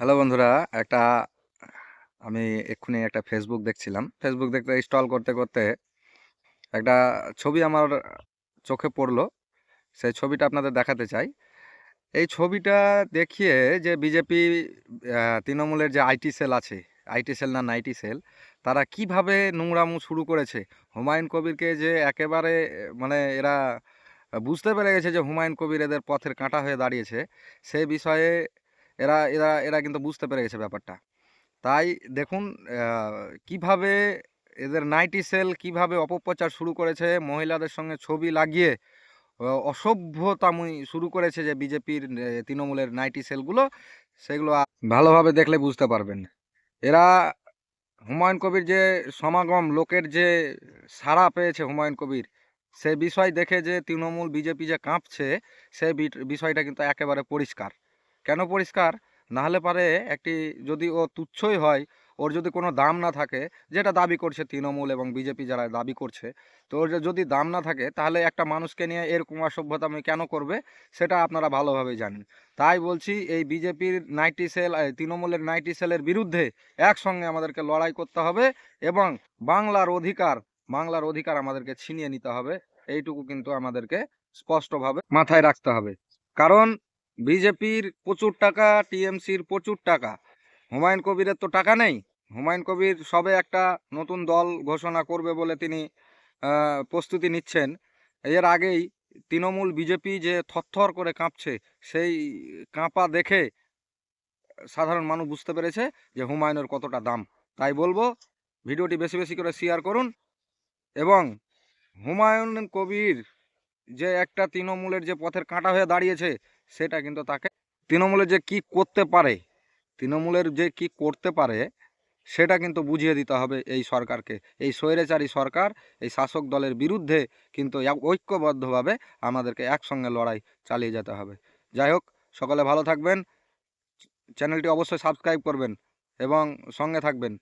Hello বন্ধুরা, একটা আমি এক্ষুনি একটা ফেসবুক দেখছিলাম। ফেসবুক দেখতে স্টল করতে করতে একটা ছবি আমার চোখে পড়ল। সেই ছবিটা আপনাদের দেখাতে চাই। এই ছবিটা দেখিয়ে যে বিজেপি তৃণমূলের যে আইটি সেল আছে, আইটি সেল না নাইটি সেল, তারা কীভাবে নোংরামু শুরু করেছে? হুমায়ুন কবিরকে যে একেবারে মানে এরা বুঝতে পেরে গেছে যে হুমায়ুন কবির এদের পথের কাঁটা হয়ে দাঁড়িয়েছে, সেই বিষয়ে এরা এরা এরা কিন্তু বুঝতে পেরে গেছে ব্যাপারটা। তাই দেখুন কীভাবে এদের নাইটি সেল কীভাবে অপপ্রচার শুরু করেছে মহিলাদের সঙ্গে ছবি লাগিয়ে আহ, অসভ্যতামুই শুরু করেছে যে বিজেপির তৃণমূলের নাইটি সেলগুলো সেগুলো ভালোভাবে দেখলে বুঝতে পারবেন। এরা হুমায়ুন কবির যে সমাগম লোকের যে সাড়া পেয়েছে হুমায়ুন কবির সে বিষয় দেখে যে তৃণমূল বিজেপি যে কাঁপছে সে বিষয়টা কিন্তু একেবারে পরিষ্কার। কেন পরিষ্কার? না হলে পারে একটি যদি ও তুচ্ছই হয়, ওর যদি কোনো দাম না থাকে, যেটা দাবি করছে তৃণমূল এবং বিজেপি যারা দাবি করছে, তো ওর যদি দাম না থাকে, তাহলে একটা মানুষকে নিয়ে এরকম অসভ্যতা আমি কেন করবে? সেটা আপনারা ভালোভাবেই জানেন। তাই বলছি, এই বিজেপির নাইটি সেল তৃণমূলের নাইটি সেলের বিরুদ্ধে একসঙ্গে আমাদেরকে লড়াই করতে হবে এবং বাংলার অধিকার বাংলার অধিকার আমাদেরকে ছিনিয়ে নিতে হবে। এইটুকু কিন্তু আমাদেরকে স্পষ্টভাবে মাথায় রাখতে হবে। কারণ বিজেপির প্রচুর টাকা, টিএমসির প্রচুর টাকা। হুমায়ুন কবিরের তো টাকা নেই। হুমায়ুন কবির সবে একটা নতুন দল ঘোষণা করবে বলে তিনি প্রস্তুতি নিচ্ছেন। এর আগেই তৃণমূল বিজেপি যে থরথর করে কাঁপছে, সেই কাঁপা দেখে সাধারণ মানুষ বুঝতে পেরেছে যে হুমায়ুনের কতটা দাম। তাই বলব, ভিডিওটি বেশি বেশি করে শেয়ার করুন এবং হুমায়ুন কবির যে একটা তৃণমূলের যে পথের কাঁটা হয়ে দাঁড়িয়েছে সেটা কিন্তু তাকে তৃণমূলের যে কি করতে পারে, তৃণমূলের যে কি করতে পারে, সেটা কিন্তু বুঝিয়ে দিতে হবে এই সরকারকে। এই স্বৈরাচারী সরকার, এই শাসক দলের বিরুদ্ধে কিন্তু ঐক্যবদ্ধভাবে আমাদেরকে একসঙ্গে লড়াই চালিয়ে যেতে হবে। যাই হোক, সকলে ভালো থাকবেন। চ্যানেলটি অবশ্যই সাবস্ক্রাইব করবেন এবং সঙ্গে থাকবেন।